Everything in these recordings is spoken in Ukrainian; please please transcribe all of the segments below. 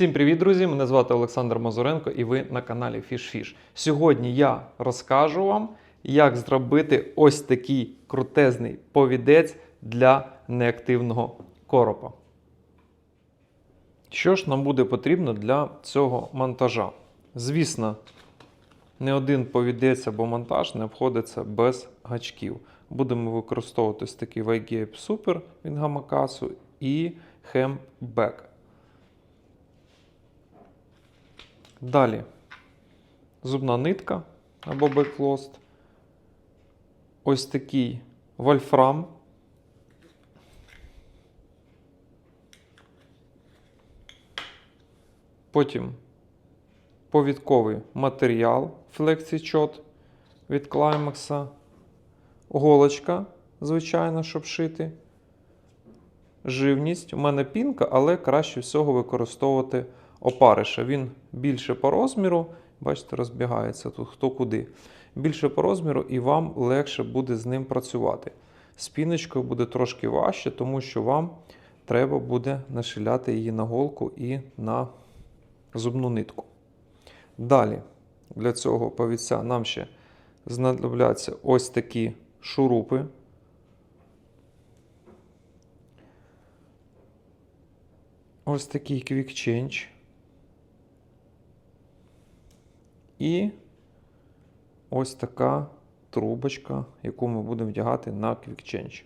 Всім привіт, друзі! Мене звати Олександр Мазуренко і ви на каналі FishFish. Сьогодні я розкажу вам, як зробити ось такий крутезний повідець для неактивного коропа. Що ж нам буде потрібно для цього монтажа? Звісно, не один повідець або монтаж не обходиться без гачків. Будемо використовувати ось такий YGAP Super від Gamakatsu і Hempback. Далі зубна нитка або беклост. Ось такий вольфрам. Потім повідковий матеріал FlexiChot від Climax. Голочка, звичайно, щоб шити. Живність. У мене пінка, але краще всього використовувати опариша. Він більше по розміру, бачите, розбігається тут хто куди. Більше по розміру, і вам легше буде з ним працювати. З піночкою буде трошки важче, тому що вам треба буде нашиляти її на голку і на зубну нитку. Далі, для цього повідця нам ще знадобляться ось такі шурупи. Ось такий Quick Change. І ось така трубочка, яку ми будемо вдягати на Quick Change.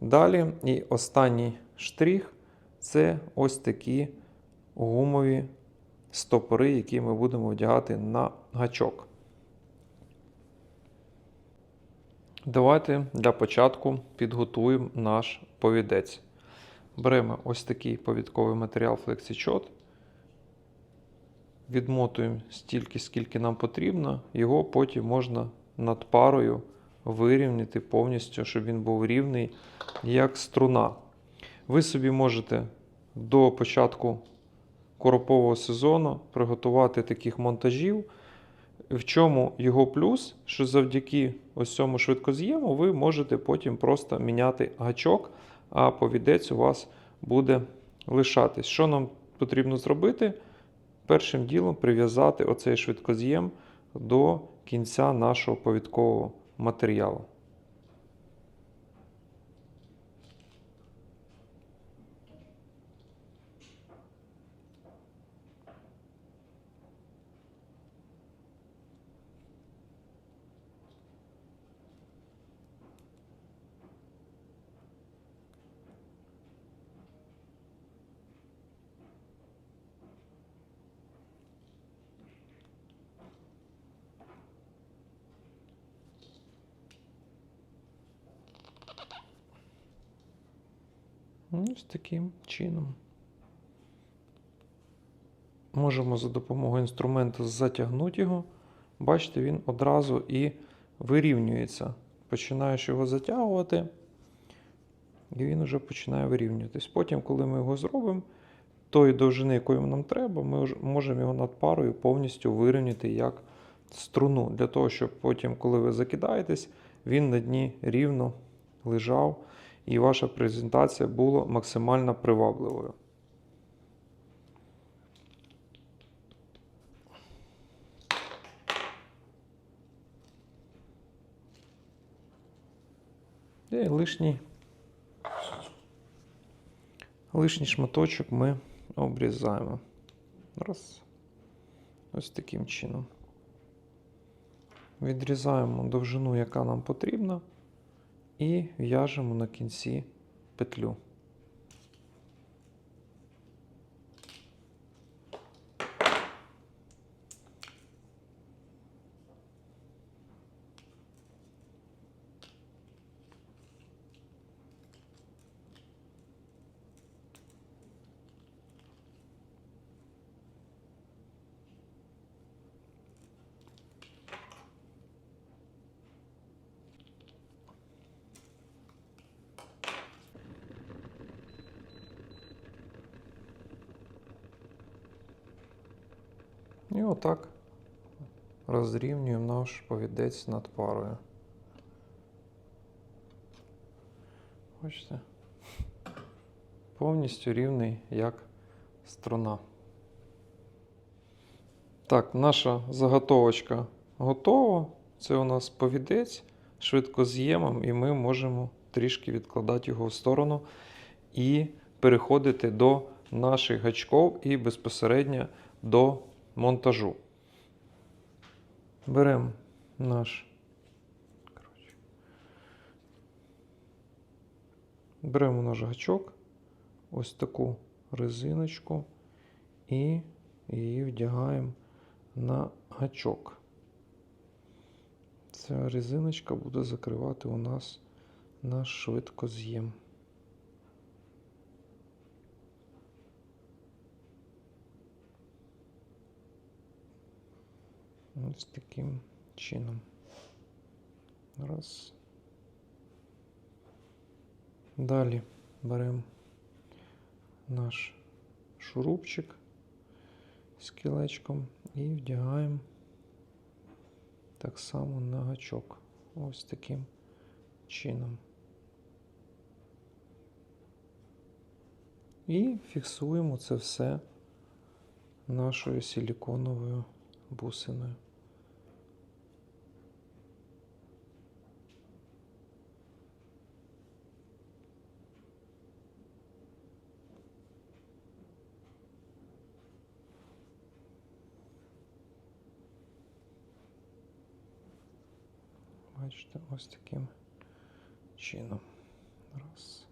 Далі, і останній штрих це ось такі гумові стопори, які ми будемо вдягати на гачок. Давайте для початку підготуємо наш повідець. Беремо ось такий повідковий матеріал FlexiChot, відмотуємо стільки, скільки нам потрібно, його потім можна над парою вирівняти повністю, щоб він був рівний, як струна. Ви собі можете до початку коропового сезону приготувати таких монтажів. В чому його плюс, що завдяки ось цьому швидкоз'єму ви можете потім просто міняти гачок, а повідець у вас буде лишатись. Що нам потрібно зробити? Першим ділом прив'язати оцей швидкоз'єм до кінця нашого повідкового матеріалу. Ось таким чином. Можемо за допомогою інструменту затягнути його. Бачите, він одразу і вирівнюється. Починаєш його затягувати, і він вже починає вирівнюватись. Потім, коли ми його зробимо, тої довжини, якої нам треба, ми можемо його над парою повністю вирівняти як струну. Для того, щоб потім, коли ви закидаєтесь, він на дні рівно лежав і ваша презентація була максимально привабливою. І лишній, лишній шматочок ми обрізаємо. Раз. Ось таким чином. Відрізаємо довжину, яка нам потрібна і в'яжемо на кінці петлю. І отак розрівнюємо наш повідець над парою. Бачите? Повністю рівний, як струна. Так, наша заготовочка готова. Це у нас повідець швидко з'ємом, і ми можемо трішки відкладати його в сторону і переходити до наших гачков і безпосередньо до монтажу. Беремо наш. Коротше. Беремо наш гачок, ось таку резиночку і її вдягаємо на гачок. Ця резиночка буде закривати у нас наш швидкоз'єм. Ось таким чином. Раз. Далі беремо наш шурупчик з кілечком і вдягаємо так само на гачок. Ось таким чином. І фіксуємо це все нашою силіконовою бусиною. Бачите, ось таким чином. Раз.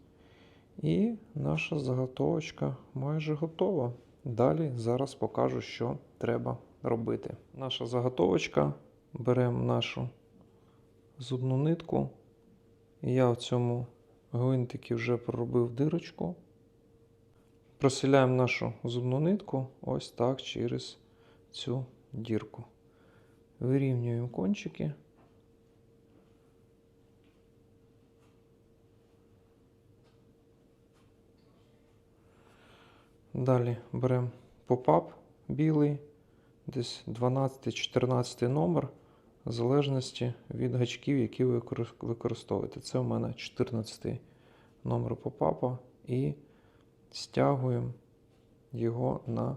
І наша заготовочка майже готова. Далі зараз покажу, що треба робити. Наша заготовочка. Беремо нашу зубну нитку. Я в цьому гвинтикі вже проробив дирочку. Проселяємо нашу зубну нитку ось так через цю дірку. Вирівнюємо кончики. Далі беремо попап білий, десь 12-14 номер, в залежності від гачків, які ви використовуєте. Це у мене 14 номер попапа і стягуємо його на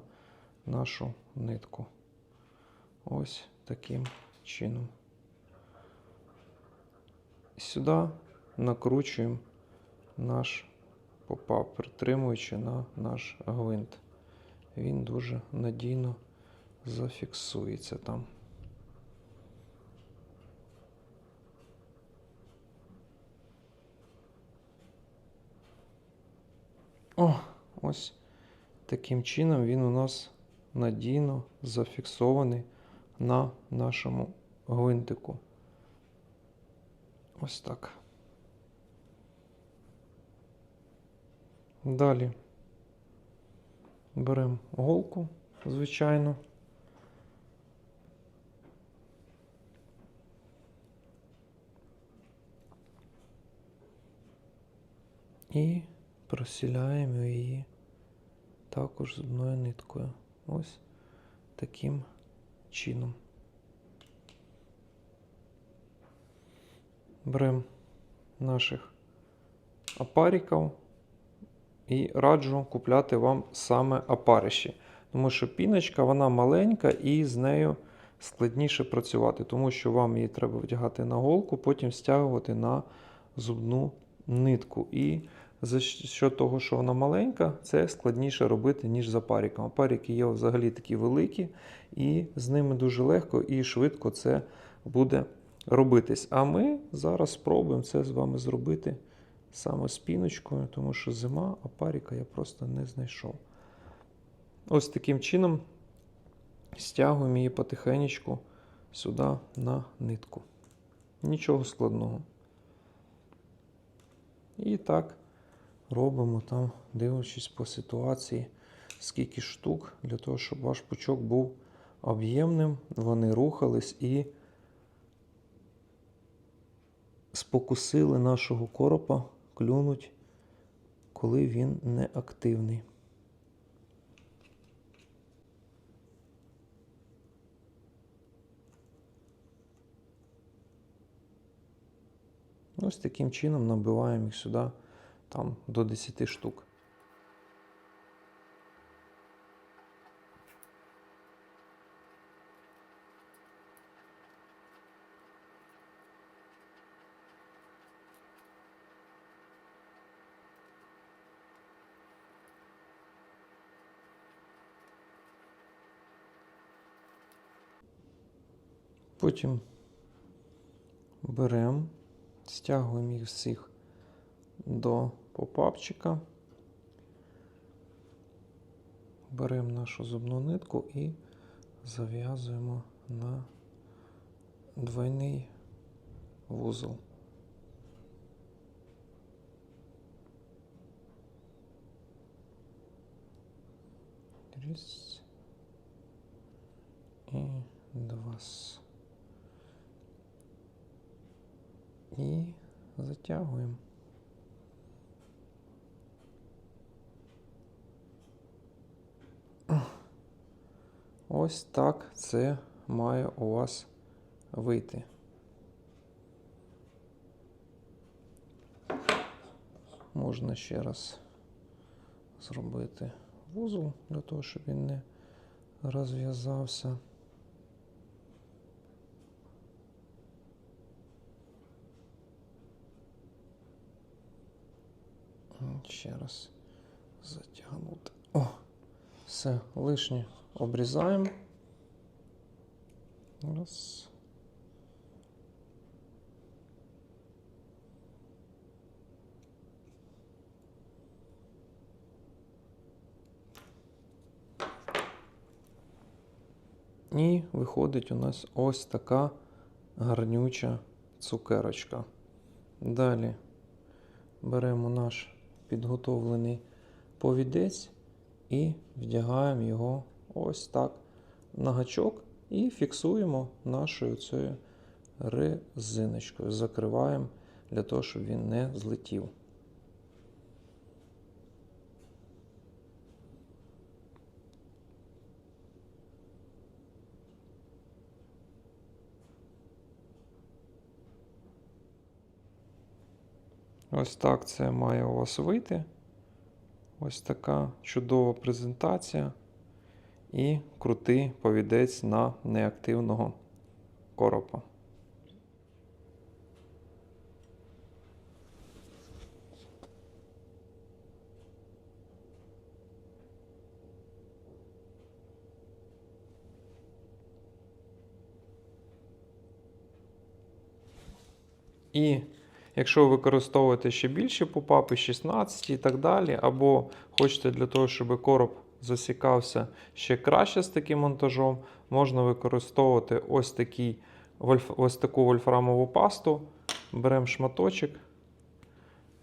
нашу нитку. Ось таким чином. Сюди накручуємо наш попав, притримуючи на наш гвинт. Він дуже надійно зафіксується там. О, ось таким чином він у нас надійно зафіксований на нашому гвинтику. Ось так. Далі беремо голку, звичайно. І просіляємо її також зубною ниткою. Ось таким чином. Беремо наших опариків. І раджу купляти вам саме опариші. Тому що піночка вона маленька і з нею складніше працювати, тому що вам її треба вдягати на голку, потім стягувати на зубну нитку. І за що того, що вона маленька, це складніше робити, ніж за паріком. Паріки є взагалі такі великі, і з ними дуже легко і швидко це буде робитись. А ми зараз спробуємо це з вами зробити саме з піночкою, тому що зима, а паріка я просто не знайшов. Ось таким чином стягуємо її потихеньку сюди на нитку. Нічого складного. І так робимо там, дивлячись по ситуації, скільки штук, для того, щоб ваш пучок був об'ємним, вони рухались і спокусили нашого коропа клюнуть, коли він не активний. Ось таким чином набиваємо їх сюди там, до 10 штук. Потім беремо, стягуємо їх всіх до попапчика. Беремо нашу зубну нитку і зав'язуємо на двойний вузол. Раз. І два. І затягуємо. Ось так це має у вас вийти. Можна ще раз зробити вузол для того, щоб він не розв'язався. Ще раз затягнути. О, все, лишнє обрізаємо. Раз. І виходить у нас ось така гарнюча цукерочка. Далі беремо наш підготовлений повідець і вдягаємо його ось так на гачок і фіксуємо нашою цією резиночкою. Закриваємо для того, щоб він не злетів. Ось так це має у вас вийти. Ось така чудова презентація і крутий повідець на неактивного коропа. І Якщо ви використовуєте ще більші попапи, 16 і так далі, або хочете для того, щоб короб засікався ще краще з таким монтажом, можна використовувати ось, такий, ось таку вольфрамову пасту. Беремо шматочок,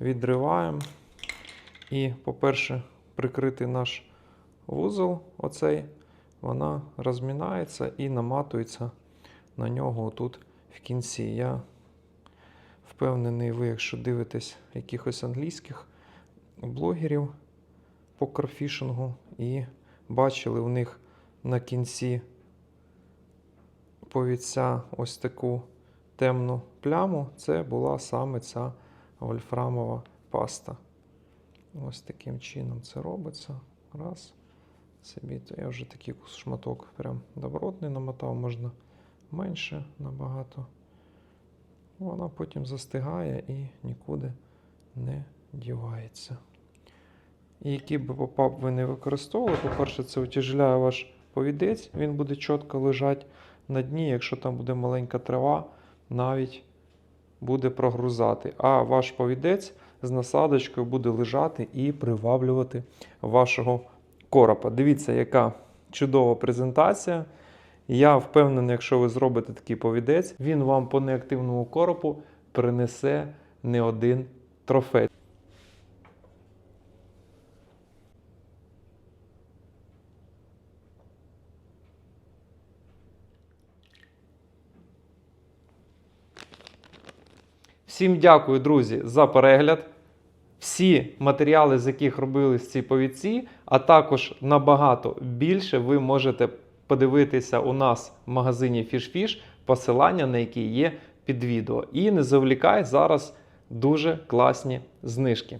відриваємо. І, по-перше, прикритий наш вузол, оцей, вона розмінається і наматується на нього отут в кінці. Я Впевнений, ви, якщо дивитесь якихось англійських блогерів по карфішингу і бачили в них на кінці повідця ось таку темну пляму, це була саме ця вольфрамова паста. Ось таким чином це робиться. Раз. Собі, то я вже такий шматок прям добротний намотав, можна менше набагато. Вона потім застигає і нікуди не дівається. І який би попап ви не використовували, по-перше, це утяжеляє ваш повідець, він буде чітко лежати на дні, якщо там буде маленька трава, навіть буде прогрузати. А ваш повідець з насадочкою буде лежати і приваблювати вашого коропа. Дивіться, яка чудова презентація. Я впевнений, якщо ви зробите такий повідець, він вам по неактивному коропу принесе не один трофей. Всім дякую, друзі, за перегляд. Всі матеріали, з яких робились ці повідці, а також набагато більше ви можете подивитися у нас в магазині FishFish, посилання на які є під відео. І не завлікай зараз дуже класні знижки.